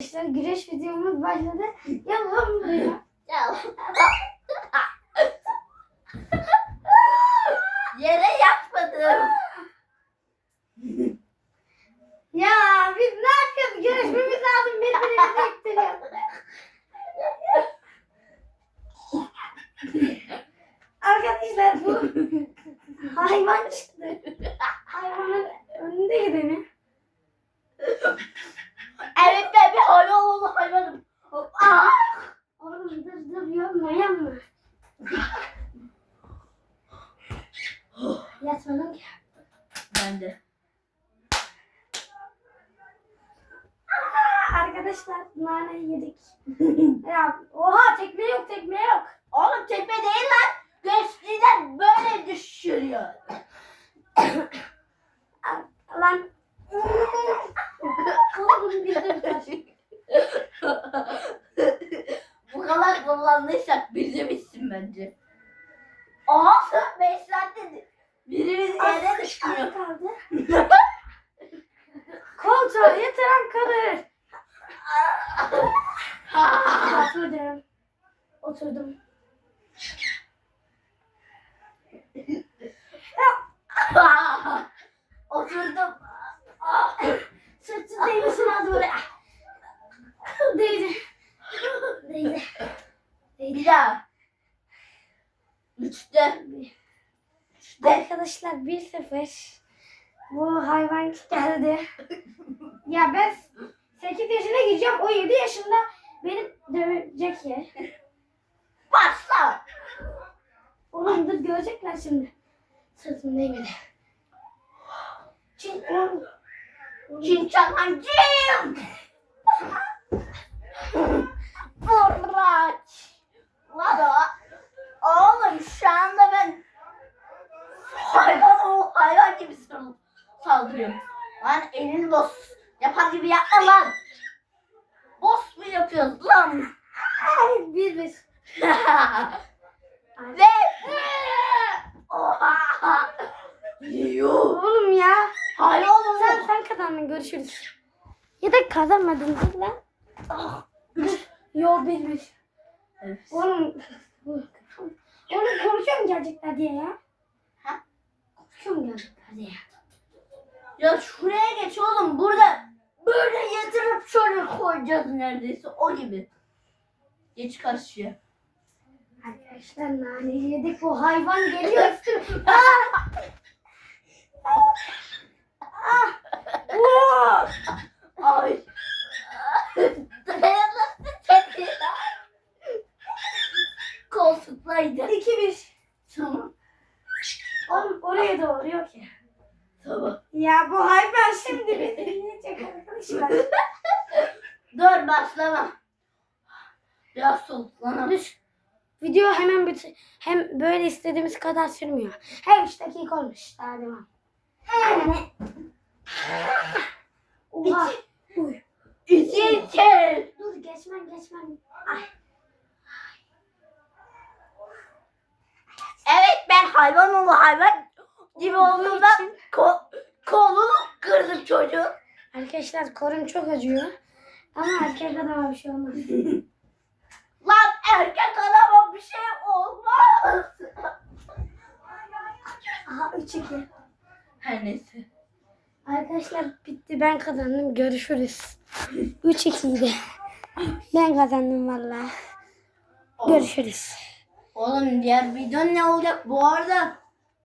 Arkadaşlar güreş videomuz başladı. Ya lan buraya. Yere yatmadım. Ya biz ne yapıyoruz? Görüşmemiz lazım. Birbirimizi ittiriyor. Arkadaşlar bu hayvan çıktı. Hayvanın önünde gideni. Evet ben bir hayvan oğlu hayvanım. Hop, aa! Oğlum dur dur yapma yapma. Yatmadım ki. Ben de. Arkadaşlar nane yedik. ya oha tekme yok tekme yok. Oğlum tepe değil lan. Göçlüden böyle düşürüyor. Lan. Oğlum bir dur dur. Kullandıysak bize bitsin bence. Aha sen beş saatte birimiz yere düşmüyor. kaldı. Koltuğa yatıran kalır. Oturdum. Oturdum. Oturdum. Sırtın değmesin az böyle. Değdi. Bir daha. Üçte. Üçte. Arkadaşlar 1-0. Bu hayvan geldi. Ya ben 8 yaşına gireceğim. O 7 yaşında beni dövecek ya. Başla. Oğlum dur görecekler şimdi. Sırtım değmedi. Çin, oğlum. Çinçanancım. Fırlaç. Lan o. Oğlum şu anda ben hayvan o hayvan gibi sal- saldırıyorum. Lan elini boz yapar gibi yapma lan. Boss mu yapıyoruz lan? Bir bir. Ve Oha! Yuh! Oğlum ya. Hayvan Sen, oğlum. sen kazandın görüşürüz. Ya da kazanmadın lan. Ah, Yo bir bir. Evet. Oğlum. Oğlum konuşuyor mu gelecekler diye ya? Ha? Konuşuyor mu gelecekler diye? Ya şuraya geç oğlum burada böyle yatırıp şöyle koyacağız neredeyse o gibi. Geç karşıya. Arkadaşlar nane yedik bu hayvan geliyor üstüme. Oo! Ay. Tamam. Oğlum oraya doğru yok ya. Tamam. Ya bu hayvan şimdi bizi yiyecek arkadaşlar. Dur başlama. Biraz soluklanalım. Video hemen bit hem böyle istediğimiz kadar sürmüyor. Her 3 dakika olmuş. Daha devam. Oha. İçin. Dur geçmen geçmen. Ay. Evet ben hayvan oğlu hayvan gibi olduğumdan ko kolunu kırdım çocuğun. Arkadaşlar korun çok acıyor. Ama erkek adama bir şey olmaz. Lan erkek adama bir şey olmaz. Aha 3-2. Her neyse. Arkadaşlar bitti ben kazandım görüşürüz. 3-2 idi. Ben kazandım valla. Görüşürüz. Oğlum diğer video ne olacak bu arada?